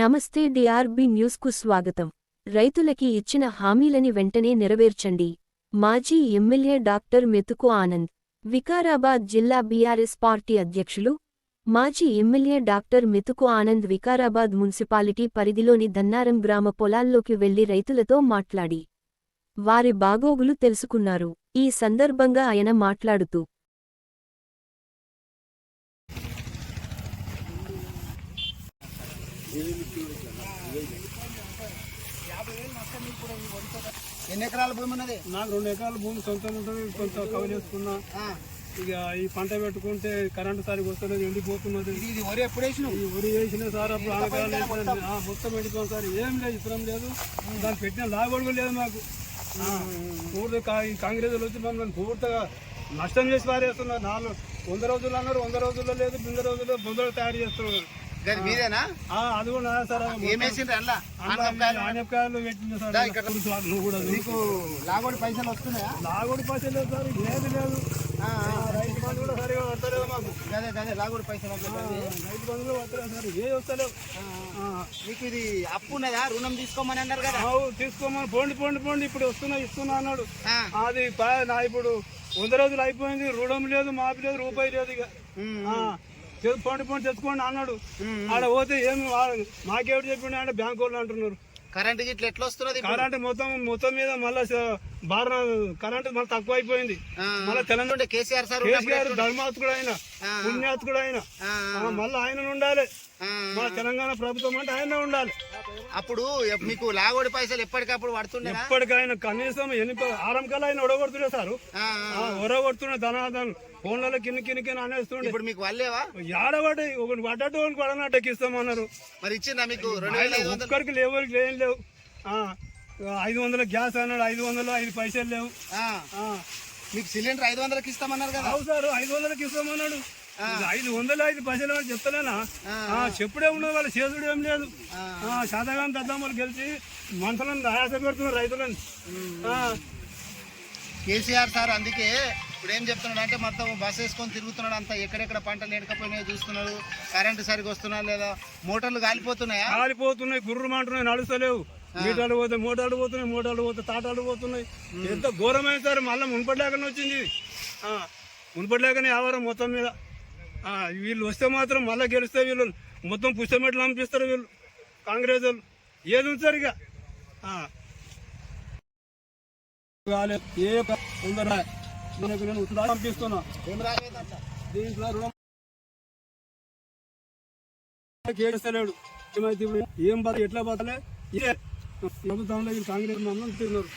నమస్తే డిఆర్బి న్యూస్కు స్వాగతం. రైతులకి ఇచ్చిన హామీలని వెంటనే నెరవేర్చండి. మాజీ ఎమ్మెల్యే డాక్టర్ మెతుకు ఆనంద్ వికారాబాద్ జిల్లా బీఆర్ఎస్ పార్టీ అధ్యక్షులు మాజీ ఎమ్మెల్యే డాక్టర్ మెతుకు ఆనంద్ వికారాబాద్ మున్సిపాలిటీ పరిధిలోని దన్నారం గ్రామ పొలాల్లోకి వెళ్ళి రైతులతో మాట్లాడి వారి బాగోగులు తెలుసుకున్నారు. ఈ సందర్భంగా ఆయన మాట్లాడుతూ ఎన్ని ఎకరాల భూమి ఉన్నది? నాకు రెండు ఎకరాల భూమి సొంతం ఉంటుంది కొంత కవర్ చేసుకున్నా. ఇక ఈ పంట పెట్టుకుంటే కరెంటు సరిగ్గా వస్తలేదు ఎండిపోతున్నది. ఇది వరి ఎప్పుడు వేసినావు? ఈ వరి వేసిన సార్ అప్పుడు వేసిన మొత్తం? ఎండిపోయింది సార్. ఏం లేదు ఇతరం లేదు. దాన్ని పెట్టిన కూడా లేదు మాకు. ఆ, పూర్తి కా- ఈ కాంగ్రెస్ వచ్చి మమ్మల్ని పూర్తిగా నష్టం చేసి పారేస్తున్నారు. నాలుగు వంద రోజులు అన్నారు వంద రోజుల్లో లేదు బింద రోజుల్లో బొందలు తయారు చేస్తున్నారు. మీదేనా? అది కూడా సార్. ఆనపకాయలు. పెట్టింది సార్. ఇక్కడ. నువ్వు కూడా. నీకు లాగోడి పైసలు వస్తున్నాయా? లాగొడి పైసలు లేదు సార్ లేదు. ఆ, రైతు బంధు కూడా సరిగా వస్తలేదు మాకు. లాగోడి పైసలు వస్తున్నాయి. రైతు వస్తలేదు సార్ ఏ వస్తలేవు. నీకు ఇది అప్పు ఉన్నదా? రుణం తీసుకోమని అన్నారు కదా. తీసుకోమని పోండి పోండి పోండి ఇప్పుడు వస్తున్నా ఇస్తున్నా అన్నాడు. అది నా ఇప్పుడు వంద రోజులు అయిపోయింది రుణం లేదు మాపి లేదు రూపాయి లేదు ఇక. పోండి పోండి తెచ్చుకోండి అన్నాడు. ఆడ పోతే ఏమి మాకేమిటి చెప్పిండు అంటే బ్యాంక్ వాళ్ళు అంటున్నారు కరెంట్ గిట్ల ఎట్లా వస్తున్నది? కరెంట్ మొత్తం మొత్తం మీద మళ్ళీ బాగా కరెంట్ మళ్ళీ తక్కువ అయిపోయింది మళ్ళీ తెలంగాణ కేసీఆర్ సార్ కేసీఆర్ ధర్మాత్కుడు ఆయన పుణ్యాత్కుడు ఆయన మళ్ళీ ఆయన ఉండాలి. మన తెలంగాణ ప్రభుత్వం అంటే ఆయన ఉండాలి. అప్పుడు మీకు లాగోడి పైసలు ఎప్పటికప్పుడు పడుతుండేనా? ఎప్పటికైనా కనీసం ఎన్ని ఆరం కల్లా ఆయన ఒడగొడుతుండే సారు. ఒడగొడుతుండే ధనాధన్ ఫోన్లలో కిన్ని కిన్ని కిన్ని అనేస్తుండే. ఇప్పుడు మీకు వాళ్ళేవా ఏడబడి ఒకటి పడ్డట్టు పడనట్టు ఎక్కిస్తామన్నారు మరి ఇచ్చిందా మీకు? రెండు ఒక్కరికి లేవు ఏం లేవు. ఆ, ఐదు వందల గ్యాస్ అన్నాడు ఐదు వందలు ఐదు పైసలు లేవు. మీకు సిలిండర్ ఐదు వందలకి ఇస్తామన్నారు కదా? అవు సార్ ఐదు వందలకి ఇస్తామన్నాడు. ఐదు వందలు ఐదు పైసలు అని చెప్తలేనా? చెప్పుడే ఉన్నది వాళ్ళ చేసుడు ఏం లేదు. శాతగాని దద్దమ్మలు గెలిచి మనుషులను ఆయాస పెడుతున్నారు రైతులను. ఆ, కేసీఆర్ సార్ అందుకే ఇప్పుడు ఏం చెప్తున్నాడు అంటే మొత్తం బస్ వేసుకొని తిరుగుతున్నాడు అంతా. ఎక్కడెక్కడ పంటలు ఎండకపోయినాయో చూస్తున్నాడు. కరెంటు సరిగా వస్తున్నా లేదా? మోటార్లు కాలిపోతున్నాయా కాలిపోతున్నాయి గుర్రం అంటున్నాయి నడుస్తలేవు. మీటర్లు పోతాయి మోటార్లు పోతున్నాయి మోటార్లు పోతాయి తాటాలు పోతున్నాయి. ఎంత ఘోరమైన సరే మళ్ళీ మున్పటిలేకనే వచ్చింది మున్పటిలేకనే ఆవారం మొత్తం మీద. వీళ్ళు వస్తే మాత్రం మళ్ళీ గెలిస్తే వీళ్ళు మొత్తం పుస్తమెట్లు పంపిస్తారు వీళ్ళు కాంగ్రెస్ వాళ్ళు ఏది ఉంచారు ఇక? ఆ. కాలేదు. ఏ ఒక్క నేను ఉత్తరాలు పంపిస్తున్నా. దీంట్లో రుణం కేడుస్తలేడు ఏమైతే ఏం బాధ ఎట్లా బాధలే ఇదే ప్రభుత్వంలో కాంగ్రెస్ మమ్మల్ని తిన్నారు